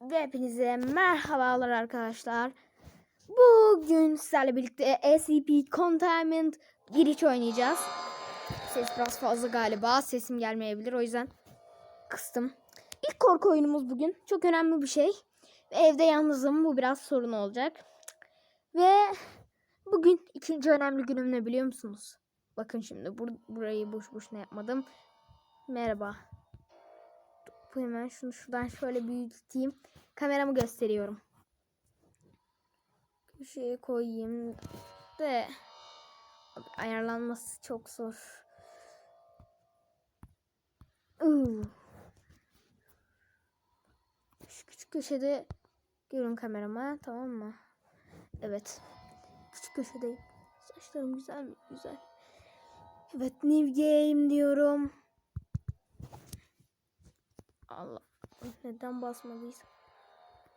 Ve hepinize merhabalar arkadaşlar. Bugün sizlerle birlikte SCP Containment 1 oynayacağız. Ses biraz fazla galiba. Sesim gelmeyebilir o yüzden kıstım. İlk korku oyunumuz bugün. Çok önemli bir şey. Evde yalnızım. Bu biraz sorun olacak. Ve bugün ikinci önemli günüm ne biliyor musunuz? Bakın şimdi bur- burayı boş boşuna yapmadım. Merhaba. Hemen şunu şuradan şöyle büyüteyim. Kameramı gösteriyorum. Köşeye koyayım. De ayarlanması çok zor. Şu küçük köşede görün kamerama tamam mı? Evet. Küçük köşedeyim. Saçlarım güzel mi? Güzel. Evet new game diyorum. Allah. Neden basmadıyız?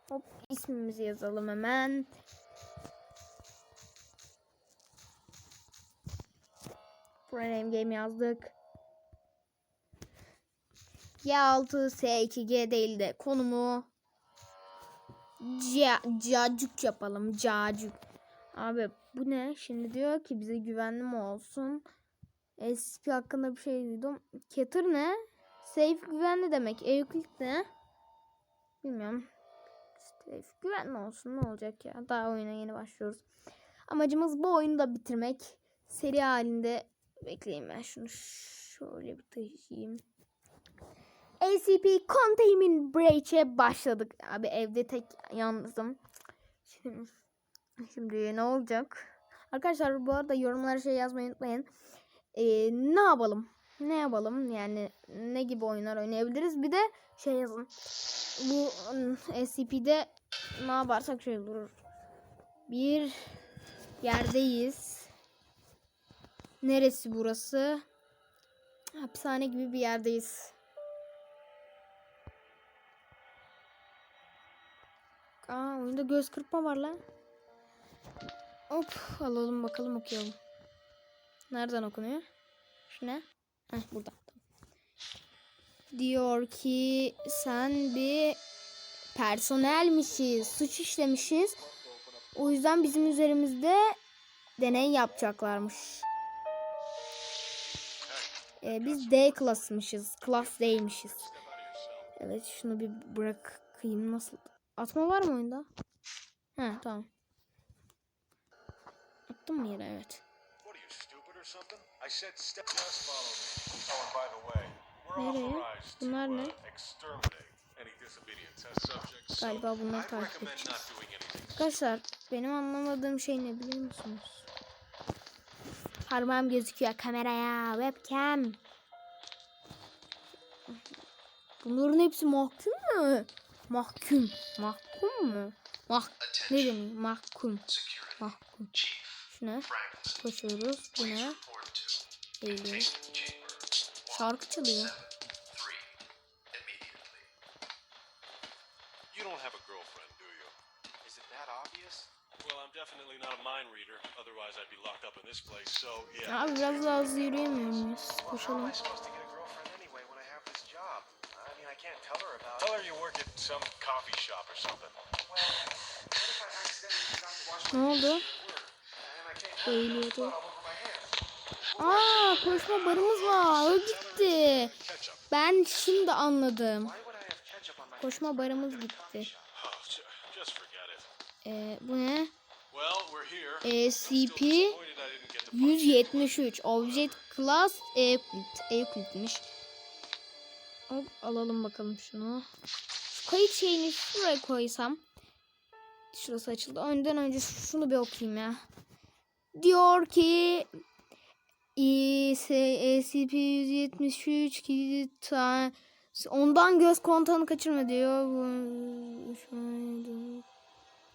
Hop ismimizi yazalım hemen. Name game yazdık. Y6 S2G değil de konumu Ca cacuk yapalım. Cacuk. Abi bu ne? Şimdi diyor ki bize güvenli mi olsun? SCP hakkında bir şey duydum. Keter ne? Safe güvenli demek. Euclid ne? Bilmiyorum. Safe güvenli olsun ne olacak ya. Daha oyuna yeni başlıyoruz. Amacımız bu oyunu da bitirmek. Seri halinde bekleyin ben şunu şöyle bir taşıyayım. ACP Containment Breach'e başladık. Abi evde tek yalnızım. Şimdi, şimdi ne olacak? Arkadaşlar bu arada yorumlara şey yazmayı unutmayın. Ee, ne yapalım? Ne yapalım? Yani ne gibi oyunlar oynayabiliriz? Bir de şey yazın. Bu ım, SCP'de ne yaparsak şey olur. Bir yerdeyiz. Neresi burası? Hapishane gibi bir yerdeyiz. Aa oyunda göz kırpma var lan. Hop alalım bakalım okuyalım. Nereden okunuyor? Şu ne? Heh burada. Diyor ki sen bir personelmişiz. Suç işlemişiz. O yüzden bizim üzerimizde deney yapacaklarmış. Ee, biz D klasmışız. Klas D'ymişiz. Evet şunu bir bırakayım. Nasıl? Atma var mı oyunda? He tamam. Attım mı yere? Evet. I said step just follow me. Oh, and by the way, we're Nereye? authorized Bunlar to ne? uh, exterminate any disobedient test subjects. so Galiba bunları I'd takip recommend edeceğiz. not doing anything. Arkadaşlar benim anlamadığım şey ne biliyor musunuz? Parmağım gözüküyor kameraya. Webcam. Bunların hepsi mahkum mu? Mahkum. Mahkum mu? Mah ne demek? Mahkum. Mahkum. Şu ne? Koşuyoruz. Bu ne? Eğiliyor. Şarkı çalıyor. Abi biraz daha hızlı yürüyemiyor muyuz? Well, how am Koşalım. I supposed to get a girlfriend anyway when I have this job? I mean, I can't tell her about Tell it. her you work at some coffee shop or something. Well, what if I accidentally forgot to wash Ne oldu? dishes Aa koşma barımız var. O gitti. Ben şimdi anladım. Koşma barımız gitti. Ee, bu ne? Punch you. 173 Object Class Euclid. Euclid'miş. Hop alalım bakalım şunu. Şu kayıt şeyini şuraya koysam. Şurası açıldı. Önden önce şunu bir okuyayım ya. Diyor ki SCP-173 ki ta- ondan göz kontağını kaçırma diyor.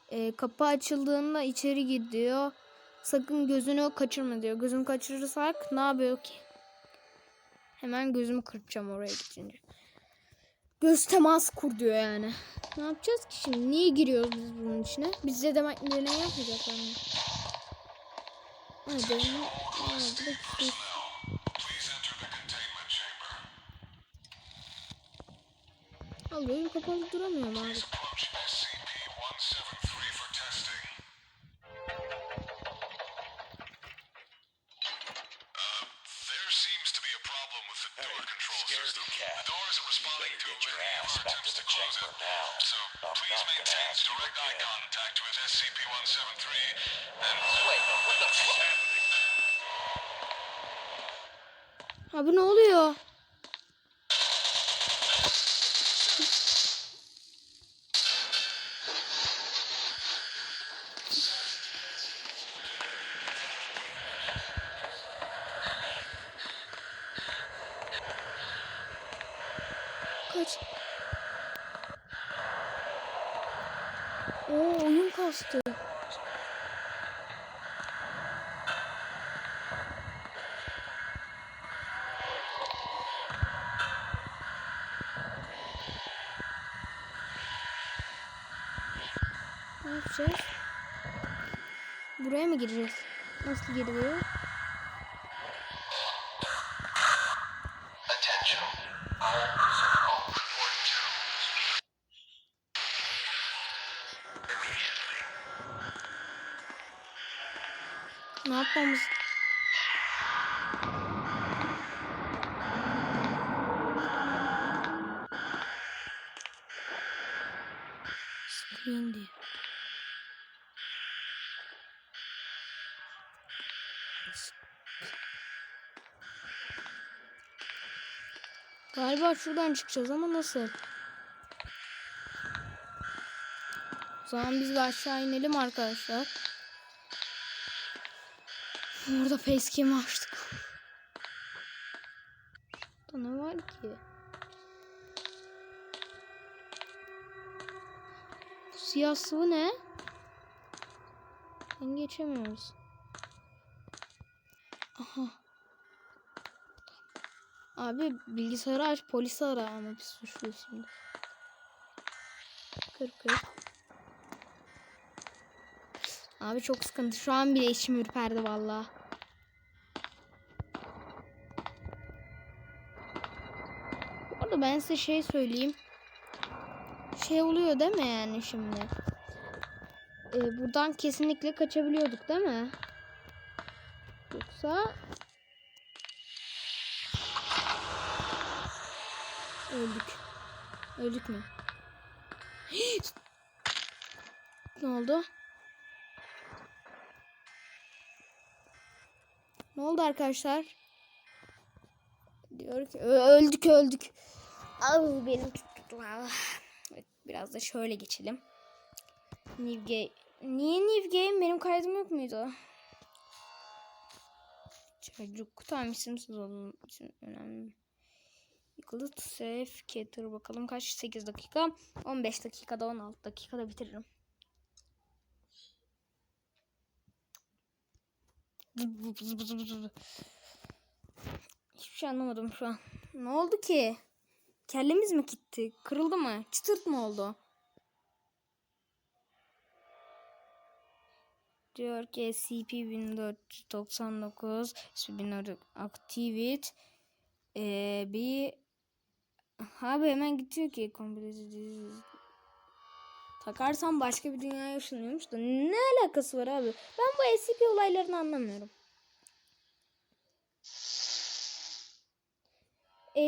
E, kapı açıldığında içeri gir diyor. Sakın gözünü kaçırma diyor. Gözünü kaçırırsak ne yapıyor ki? Hemen gözümü kırpacağım oraya gidince. Göz temas kur diyor yani. Ne yapacağız ki şimdi? Niye giriyoruz biz bunun içine? Bizde de deney yapmayacaklar mı? I don't know. Oh, Alıyorum kapalı duramıyorum abi. Security cat. The doors are responding to a array the attempts to close. So please maintain direct eye contact with SCP-173 and Wait, what the fuck? Abi ne oluyor? Kaç. Oo oyun kastı. Ne yapacağız? Buraya mı gireceğiz? Nasıl giriliyor? Ne yapmamız? Screen diyor. Galiba şuradan çıkacağız ama nasıl? O zaman biz de aşağı inelim arkadaşlar. Burada facecam açtık. Burada ne var ki? Bu siyah sıvı ne? Ben geçemiyoruz. Aha. Abi bilgisayarı aç polisi ara ama biz suçluyuz şimdi. Kır kır. Abi çok sıkıntı. Şu an bile içim ürperdi valla. Bu arada ben size şey söyleyeyim. Şey oluyor değil mi yani şimdi? Ee, buradan kesinlikle kaçabiliyorduk değil mi? Yoksa... Öldük. Öldük mü? ne oldu? Ne oldu arkadaşlar? Diyor ki "Ö- öldük öldük. Al benim tuttu. Ah. Evet, biraz da şöyle geçelim. New game. Niye New game? Benim kaydım yok muydu? Çocuk. Tamam isimsiz olun. İsim önemli. Yıkılıt save cater bakalım kaç 8 dakika 15 dakikada 16 dakikada bitiririm. Hiçbir şey anlamadım şu an. Ne oldu ki? Kellemiz mi gitti? Kırıldı mı? Çıtırt mı oldu? Diyor ki SCP-1499 SCP-1499 Activate ee, bir abi hemen gidiyor ki Complete Takarsam başka bir dünyaya ışınlıyormuş da ne alakası var abi? Ben bu SCP olaylarını anlamıyorum.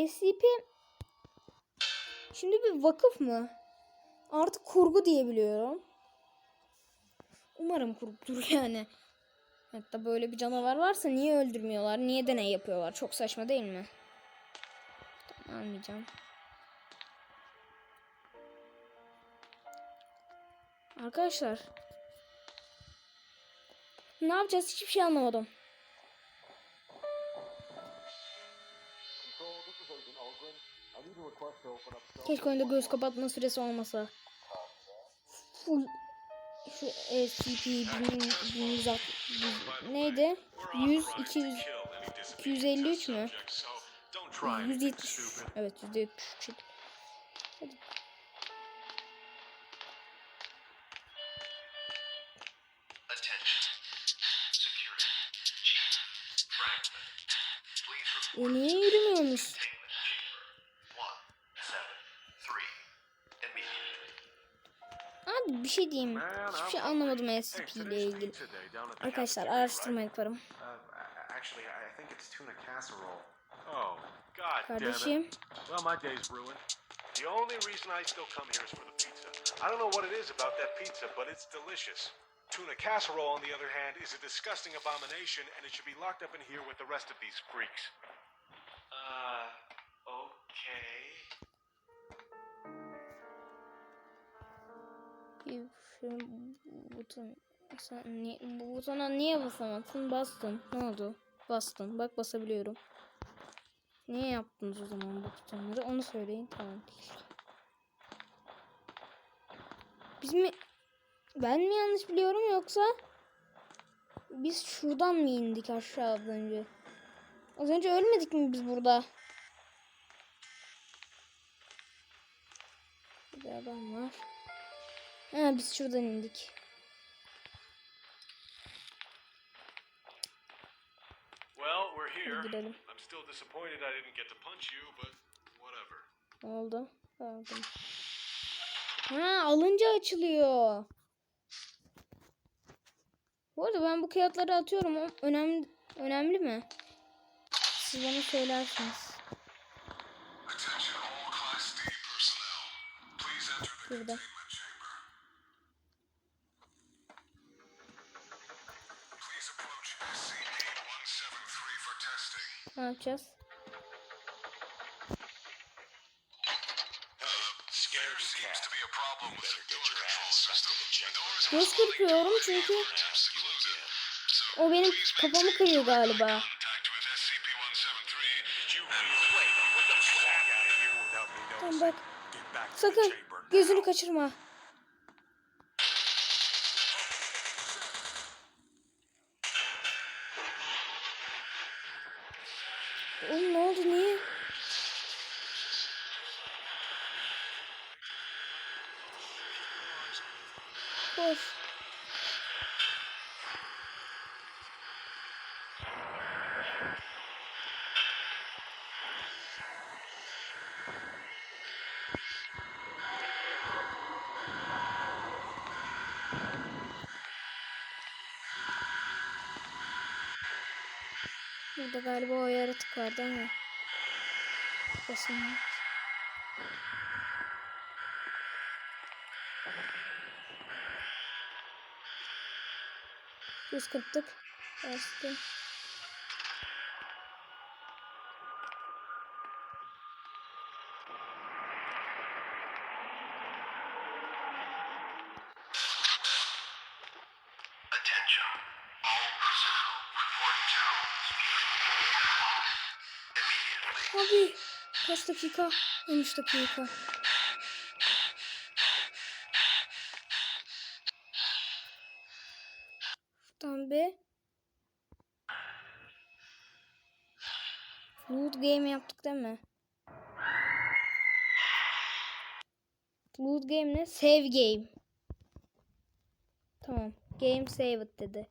SCP şimdi bir vakıf mı? Artık kurgu diyebiliyorum. Umarım kurgudur yani. Hatta böyle bir canavar varsa niye öldürmüyorlar? Niye deney yapıyorlar? Çok saçma değil mi? Tamam almayacağım. Arkadaşlar. Ne yapacağız? Hiçbir şey anlamadım. Keşke oyunda göz kapatma süresi olmasa. Full şu SCP 1160 neydi? 100 200 253 mü? 170 evet 173 Hadi. O report niye yürümüyormuş? Bir şey diyeyim. Hiçbir şey anlamadım SCP ile ilgili. pizza day down at the Arkadaşlar araştırma yaparım. Uh, actually, I think it's tuna casserole. Oh, god damn it. Kardeşim. Well, my day's ruined. The only reason I still come here is for the pizza. I don't know what it is about that pizza, but it's delicious. Tuna casserole, on the other hand, is a disgusting abomination, and it should be locked up in here with the rest of these freaks. Uh, okay. Bir şu buton sen niye, bu butona niye basamadın? Bastın. Ne oldu? Bastın. Bak basabiliyorum. Niye yaptınız o zaman bu butonları? Onu söyleyin. Tamam. Biz mi ben mi yanlış biliyorum yoksa biz şuradan mı indik aşağı az önce? Az önce ölmedik mi biz burada? Bir adam var. Ha biz şuradan indik. Well, we're here. gidelim. I'm still disappointed I didn't get to punch you, but whatever. Ne oldu? Aldım. Ha alınca açılıyor. Bu arada ben bu kağıtları atıyorum. O önemli önemli mi? Siz bana söylersiniz. Attention The doors Göz kırpıyorum çünkü o benim kafamı kırıyor galiba. contact with SCP-173. You wait, what the fuck out of here without me Tamam noticing. bak. Get back to the Sakın chamber now. gözünü kaçırma. Oğlum ne oldu niye? Burada galiba o yaratık vardı ama. Basın. Yüz kırptık. Bastım. Abi kaç dakika? 13 dakika. Şuradan bir Loot game yaptık değil mi? Loot game ne? Save game. Tamam. Game saved dedi.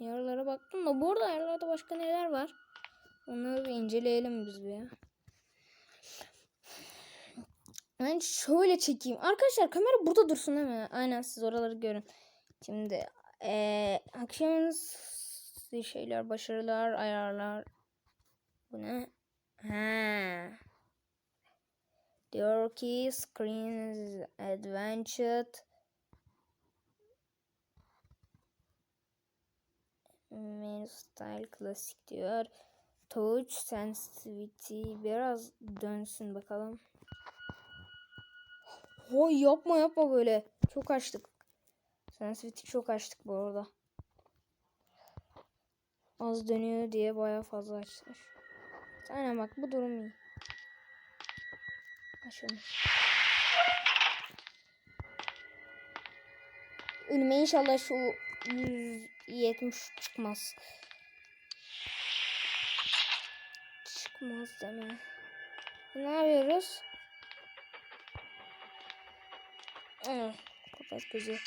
Ayarlara baktım da bu arada ayarlarda başka neler var? Onları bir inceleyelim biz bir ya. Ben şöyle çekeyim. Arkadaşlar kamera burada dursun değil mi? Aynen siz oraları görün. Şimdi eee actions şeyler, başarılar, ayarlar. Bu ne? Ha. Diyor ki screen is. Menu style klasik diyor. Touch sensitivity biraz dönsün bakalım. Hoy yapma yapma böyle. Çok açtık. Sensitivity çok açtık bu arada. Az dönüyor diye baya fazla açtılar. Aynen bak bu durum iyi. Açalım. Önüme inşallah şu 170 çıkmaz. Çıkmaz deme. E, ne yapıyoruz? Evet. Kapat gözü.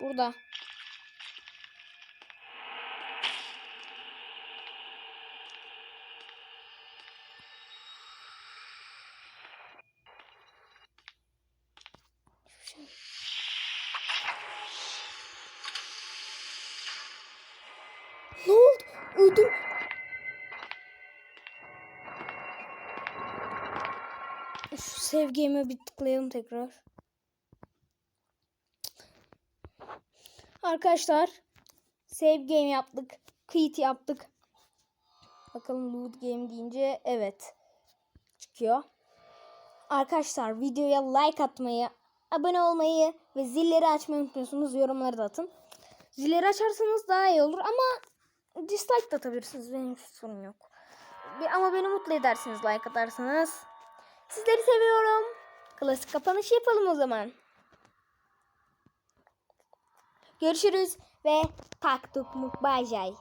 Burada. Öldüm. Şu sevgime bir tıklayalım tekrar. Arkadaşlar save game yaptık. Quit yaptık. Bakalım loot game deyince evet çıkıyor. Arkadaşlar videoya like atmayı, abone olmayı ve zilleri açmayı unutmuyorsunuz. Yorumları da atın. Zilleri açarsanız daha iyi olur ama dislike de atabilirsiniz. Benim sorun yok. Ama beni mutlu edersiniz like atarsanız. Sizleri seviyorum. Klasik kapanış yapalım o zaman. Görüşürüz ve taktuk mukbajay.